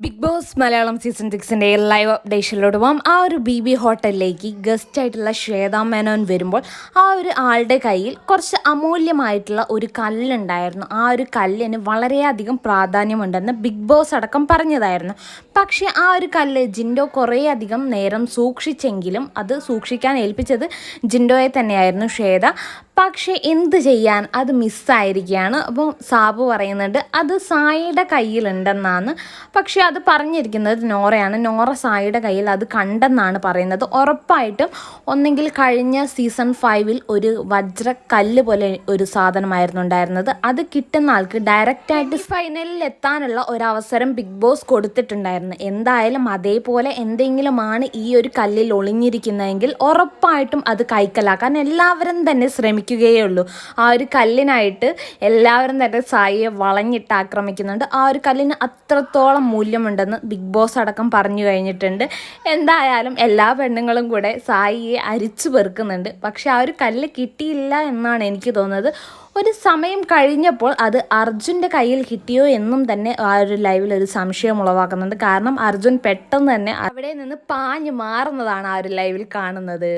Big Boss Malayalam season സിക്സിന്റെ live അപ്ഡേഷനിലോട്ട് പോകാം ആ ഒരു ബി ബി ഹോട്ടലിലേക്ക് ഗസ്റ്റ് ആയിട്ടുള്ള ശ്വേതാ മേനോൻ വരുമ്പോൾ ആ ഒരു ആളുടെ കയ്യിൽ കുറച്ച് അമൂല്യമായിട്ടുള്ള ഒരു കല്ലുണ്ടായിരുന്നു. ആ ഒരു കല്ലിന് വളരെയധികം പ്രാധാന്യമുണ്ടെന്ന് ബിഗ് ബോസ് അടക്കം പറഞ്ഞതായിരുന്നു. പക്ഷേ ആ ഒരു കല്ല് ജിൻഡോ കുറേയധികം നേരം സൂക്ഷിച്ചെങ്കിലും അത് സൂക്ഷിക്കാൻ ഏൽപ്പിച്ചത് ജിൻഡോയെ തന്നെയായിരുന്നു ശ്വേത. പക്ഷേ എന്ത് ചെയ്യാൻ അത് മിസ്സായിരിക്കുകയാണ്. അപ്പോൾ സാബു പറയുന്നുണ്ട് അത് സായിയുടെ കയ്യിലുണ്ടെന്നാണ്. പക്ഷേ അത് പറഞ്ഞിരിക്കുന്നത് നോറയാണ്. നോറ സായിയുടെ കയ്യിൽ അത് കണ്ടെന്നാണ് പറയുന്നത്. ഉറപ്പായിട്ടും ഒന്നെങ്കിൽ കഴിഞ്ഞ സീസൺ ഫൈവിൽ ഒരു വജ്ര കല്ല് പോലെ ഒരു സാധനമായിരുന്നു ഉണ്ടായിരുന്നത്. അത് കിട്ടുന്ന ആൾക്ക് ഡയറക്റ്റായിട്ട് ഫൈനലിൽ എത്താനുള്ള ഒരവസരം ബിഗ് ബോസ് കൊടുത്തിട്ടുണ്ടായിരുന്നു. എന്തായാലും അതേപോലെ എന്തെങ്കിലുമാണ് ഈ ഒരു കല്ലിൽ ഒളിഞ്ഞിരിക്കുന്നതെങ്കിൽ ഉറപ്പായിട്ടും അത് കൈക്കലാക്കാൻ എല്ലാവരും തന്നെ ശ്രമിക്കുകയേ ഉള്ളൂ ആ ഒരു കല്ലിനായിട്ട് എല്ലാവരും തന്നെ സായിയെ വളഞ്ഞിട്ട് ആക്രമിക്കുന്നുണ്ട്. ആ ഒരു കല്ലിന് അത്രത്തോളം മൂല്യമുണ്ടെന്ന് ബിഗ് ബോസ് അടക്കം പറഞ്ഞു കഴിഞ്ഞിട്ടുണ്ട്. എന്തായാലും എല്ലാ പെണ്ണുങ്ങളും കൂടെ സായിയെ അരിച്ചു പെറുക്കുന്നുണ്ട്. പക്ഷെ ആ ഒരു കല്ല് കിട്ടിയില്ല എന്നാണ് എനിക്ക് തോന്നുന്നത്. ഒരു സമയം കഴിഞ്ഞപ്പോൾ അത് അർജുന്റെ കയ്യിൽ കിട്ടിയോ എന്നും തന്നെ ആ ഒരു ലൈവിൽ ഒരു സംശയം ഉളവാക്കുന്നുണ്ട്. കാരണം അർജുൻ പെട്ടെന്ന് തന്നെ അവിടെ നിന്ന് പാഞ്ഞു മാറുന്നതാണ് ആ ഒരു ലൈവിൽ കാണുന്നത്.